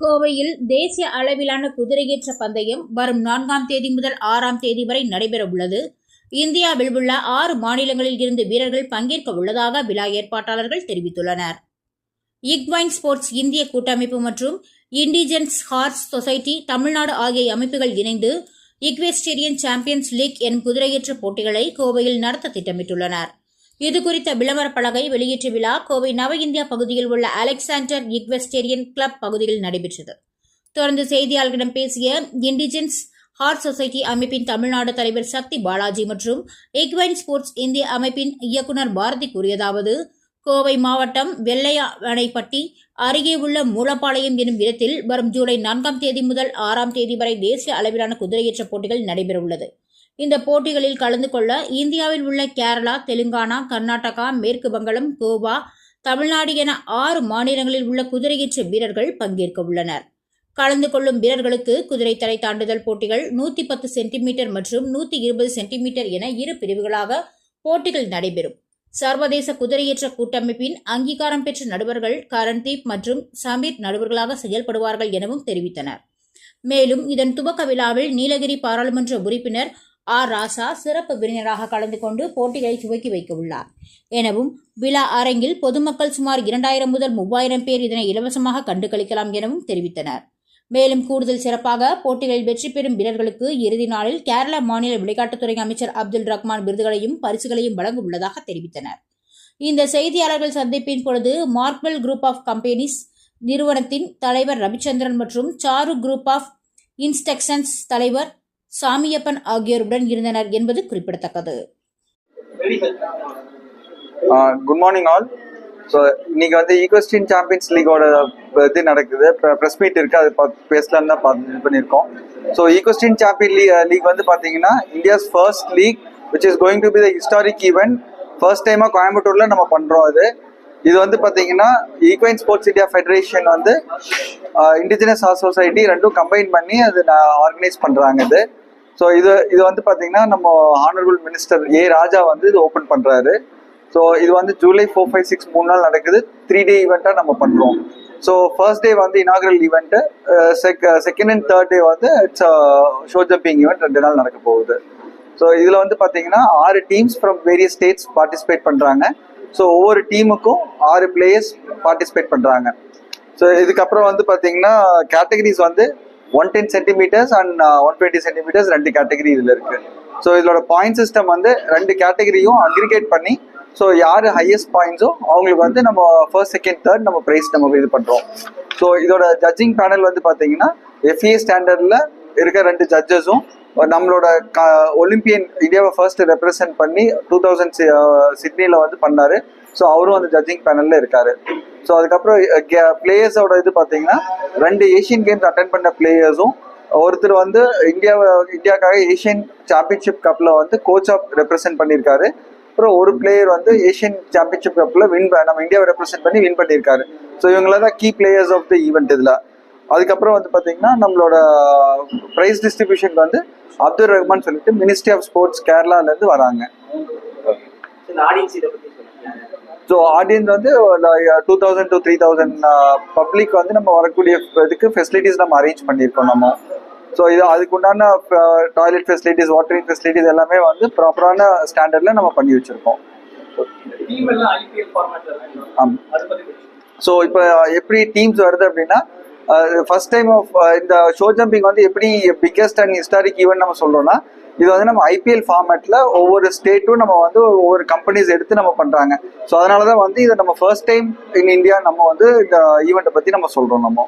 கோவையில் தேசிய அளவிலான குதிரையேற்ற பந்தயம் வரும் நான்காம் தேதி முதல் ஆறாம் தேதி வரை நடைபெற உள்ளது இந்தியாவில் உள்ள ஆறு மாநிலங்களில் இருந்து வீரர்கள் பங்கேற்க உள்ளதாக விழா ஏற்பாட்டாளர்கள் தெரிவித்துள்ளனர். இக்வைன் ஸ்போர்ட்ஸ் இந்திய கூட்டமைப்பு மற்றும் இண்டிஜென்ஸ் ஹார்ஸ் சொசைட்டி தமிழ்நாடு ஆகிய அமைப்புகள் இணைந்து இக்வெஸ்டேரியன் சாம்பியன்ஸ் லீக் எனும் குதிரையேற்ற போட்டிகளை கோவையில் நடத்த திட்டமிட்டுள்ளனர். இதுகுறித்த விளம்பர பலகை வெளியீட்டு விழா கோவை நவ இந்தியா பகுதியில் உள்ள அலெக்சாண்டர் இக்வெஸ்டேரியன் கிளப் பகுதியில் நடைபெற்றது. தொடர்ந்து செய்தியாளர்களிடம் பேசிய இண்டிஜென்ஸ் ஹார்ட் சொசைட்டி அமைப்பின் தமிழ்நாடு தலைவர் சக்தி பாலாஜி மற்றும் எக்வைன் ஸ்போர்ட்ஸ் இந்திய அமைப்பின் இயக்குனர் பாரதி கூறியதாவது கோவை மாவட்டம் வெள்ளையானைப்பட்டி அருகே உள்ள மூலப்பாளையம் எனும் இடத்தில் வரும் ஜூலை நான்காம் தேதி முதல் ஆறாம் தேதி வரை தேசிய அளவிலான குதிரையேற்ற போட்டிகள் நடைபெறவுள்ளது. இந்த போட்டிகளில் கலந்து கொள்ள இந்தியாவில் உள்ள கேரளா தெலுங்கானா கர்நாடகா மேற்கு வங்காளம் கோவா தமிழ்நாடு என ஆறு மாநிலங்களில் உள்ள குதிரையேற்ற வீரர்கள் பங்கேற்க உள்ளனர். கலந்து கொள்ளும் வீரர்களுக்கு குதிரை தலை தாண்டுதல் போட்டிகள் நூற்றி பத்து சென்டிமீட்டர் மற்றும் நூற்றி இருபது சென்டிமீட்டர் என இரு பிரிவுகளாக போட்டிகள் நடைபெறும். சர்வதேச குதிரையேற்ற கூட்டமைப்பின் அங்கீகாரம் பெற்ற நடுவர்கள் கரண்தீப் மற்றும் சமீர் நடுவர்களாக செயல்படுவார்கள் எனவும் தெரிவித்தனர். மேலும் இதன் துவக்க விழாவில் நீலகிரி பாராளுமன்ற உறுப்பினர் ஆர். ராசா சிறப்பு விருந்தினராக கலந்து கொண்டு போட்டிகளை துவக்கி வைக்க உள்ளார். எனவும் விழா அரங்கில் பொதுமக்கள் சுமார் இரண்டாயிரம் முதல் மூவாயிரம் பேர் இதனை இலவசமாக கண்டு கழிக்கலாம் எனவும் தெரிவித்தனர். மேலும் கூடுதல் சிறப்பாக போட்டிகளில் வெற்றி பெறும் வீரர்களுக்கு இறுதி நாளில் கேரள மாநில விளையாட்டுத்துறை அமைச்சர் அப்துல் ரஹ்மான் விருதுகளையும் பரிசுகளையும் வழங்க உள்ளதாக தெரிவித்தனர். இந்த செய்தியாளர்கள் சந்திப்பின் பொழுது மார்க்வெல் குரூப் ஆஃப் கம்பெனிஸ் நிறுவனத்தின் தலைவர் ரவிச்சந்திரன் மற்றும் சாரு குரூப் ஆஃப் இன்ஸ்டக்ஷன்ஸ் தலைவர் சாமியப்பன் ஆகியோருடன் இருந்தனர் என்பது குறிப்பிடத்தக்கது. குட் மார்னிங் ஆல் ஸோ இன்னைக்கு வந்து ஈக்வஸ்டின் சாம்பியன்ஸ் லீகோட இது நடக்குது. ப்ரெஸ் மீட் இருக்கு. அது பார்த்து தான் பார்த்து இது பண்ணியிருக்கோம். So equestrian champion league league வந்து பார்த்தீங்கன்னா India's first league which is going to be the historic event first டைமாக கோயம்புத்தூரில் நம்ம பண்ணுறோம் அது. இது வந்து பார்த்தீங்கன்னா ஈக்வைன் ஸ்போர்ட்ஸ் இந்தியா ஃபெடரேஷன் வந்து இண்டிஜினஸ் ஆர்ட் சொசைட்டி ரெண்டும் கம்பைன் பண்ணி அது ஆர்கனைஸ் பண்ணுறாங்க இது. ஸோ இது இது வந்து பார்த்தீங்கன்னா நம்ம ஆனரபிள் மினிஸ்டர் ஏ ராஜா வந்து இது ஓப்பன் பண்ணுறாரு ஸோ இது வந்து ஜூலை ஃபோர் ஃபைவ் சிக்ஸ் மூணு நாள் நடக்குது. த்ரீ டே ஈவெண்ட்டாக நம்ம பண்ணுறோம் ஸோ ஃபர்ஸ்ட் டே வந்து இனாகரல் ஈவெண்ட்டு செக் செகண்ட் அண்ட் தேர்ட் டே வந்து இட்ஸ் ஷோ ஜம்பிங் ஈவெண்ட் ரெண்டு நாள் நடக்க போகுது. ஸோ இதில் வந்து பார்த்தீங்கன்னா ஆறு teams from various states participate பண்ணுறாங்க ஸோ ஒவ்வொரு டீமுக்கும் ஆறு பிளேயர்ஸ் பார்ட்டிசிபேட் பண்ணுறாங்க ஸோ இதுக்கப்புறம் வந்து பார்த்தீங்கன்னா கேட்டகரிஸ் வந்து one ten centimetres and one twenty centimetres ரெண்டு கேட்டகரி இதில் இருக்குது ஸோ இதோட பாயிண்ட் சிஸ்டம் வந்து ரெண்டு கேட்டகரியும் அக்ரிகேட் பண்ணி ஸோ யார் ஹையஸ்ட் பாயிண்ட்ஸோ அவங்களுக்கு வந்து நம்ம ஃபர்ஸ்ட் செகண்ட் தேர்ட் நம்ம ப்ரைஸ் நம்ம இது பண்ணுறோம் ஸோ இதோட ஜட்ஜிங் பேனல் வந்து பார்த்தீங்கன்னா எஃப்ஏ ஸ்டாண்டர்டில் இருக்க ரெண்டு ஜட்ஜஸும் நம்மளோட ஒலிம்பியன் இந்தியாவை ஃபர்ஸ்ட் ரெப்ரசென்ட் பண்ணி டூ தௌசண்ட் சிட்னியில் வந்து பண்ணார். ஸோ அவரும் அந்த ஜட்ஜிங் பேனலில் இருக்கார். ஸோ அதுக்கப்புறம் பிளேயர்ஸோட இது பார்த்தீங்கன்னா ரெண்டு ஏஷியன் கேம்ஸ் அட்டன் பண்ண பிளேயர்ஸும் ஒருத்தர் வந்து இந்தியாவை இந்தியாவுக்காக ஏஷியன் சாம்பியன்ஷிப் கப்பில் வந்து கோச்சாக ரெப்ரசென்ட் பண்ணியிருக்காரு அப்புறம் ஒரு பிளேயர் வந்து ஏஷியன் சாம்பியன்ஷிப் கப்பில் வின் நம்ம இந்தியாவை ரெப்ரசென்ட் பண்ணி வின் பண்ணியிருக்காரு ஸோ இவங்கள தான் key players of the event இதில். அதுக்கப்புறம் வந்து பார்த்தீங்கன்னா நம்மளோட ப்ரைஸ் டிஸ்ட்ரிபியூஷன் வந்து அப்துல் ரஹ்மான் சொல்லிட்டு மினிஸ்ட்ரி ஆஃப் ஸ்போர்ட்ஸ் கேரளாலேருந்து வராங்க. ஸோ ஆடியன்ஸ் வந்து two thousand to three thousand public வந்து நம்ம வரக்கூடிய இதுக்கு ஃபெசிலிட்டிஸ் நம்ம அரேஞ்ச் பண்ணியிருக்கோம் நம்ம. ஸோ இது அதுக்கு உண்டான டாய்லெட் ஃபெசிலிட்டிஸ் வாட்டரிங் ஃபெசிலிட்டிஸ் எல்லாமே வந்து ப்ராப்பரான ஸ்டாண்டர்டில் நம்ம பண்ணி வச்சுருக்கோம். ஆமாம் ஸோ இப்போ எப்படி டீம்ஸ் வருது அப்படின்னா ஃபர்ஸ்ட் டைம் ஆஃப் இந்த ஷோ ஜம்பிங் வந்து எப்படி பிக்கஸ்ட் அண்ட் ஹிஸ்டாரிக் ஈவெண்ட் நம்ம சொல்றோம்னா இது வந்து நம்ம ஐபிஎல் ஃபார்மேட்டில் ஒவ்வொரு ஸ்டேட்டும் நம்ம வந்து ஒவ்வொரு கம்பெனிஸ் எடுத்து நம்ம பண்ணுறாங்க ஸோ அதனால தான் வந்து இதை நம்ம ஃபர்ஸ்ட் டைம் இன் இந்தியா நம்ம வந்து இந்த ஈவெண்ட்டை பற்றி நம்ம சொல்கிறோம் நம்ம.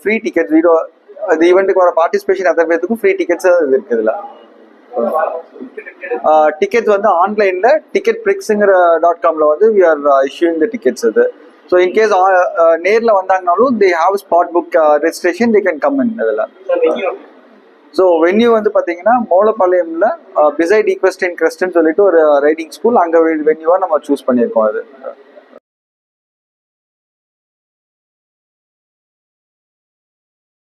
ஃப்ரீ டிக்கெட் வீடியோ இந்த ஈவெண்ட்டுக்கு வர பார்ட்டிசிபேஷன் அத்தனை பேர்த்துக்கும் ஃப்ரீ டிக்கெட்ஸ் இருக்கு இதுல டிக்கெட்ஸ் வந்து ஆன்லைனில் டிக்கெட் பிரிக்ஸுங்கிற டாட் காம்ல வந்து we are issuing the tickets அது. ஸோ இன்கேஸ் நேர்ல வந்தாங்கனாலும் they have spot book registration they can come in அதில் ஸோ வென்யூ வந்து பார்த்தீங்கன்னா மோலப்பாளையம்ல பிசைட் ஈக்வஸ்டின் கிரஸ்ட்னு சொல்லிட்டு ஒரு ரைடிங் ஸ்கூல் அங்கே வென்யூவாக நம்ம சூஸ் பண்ணியிருக்கோம் அது.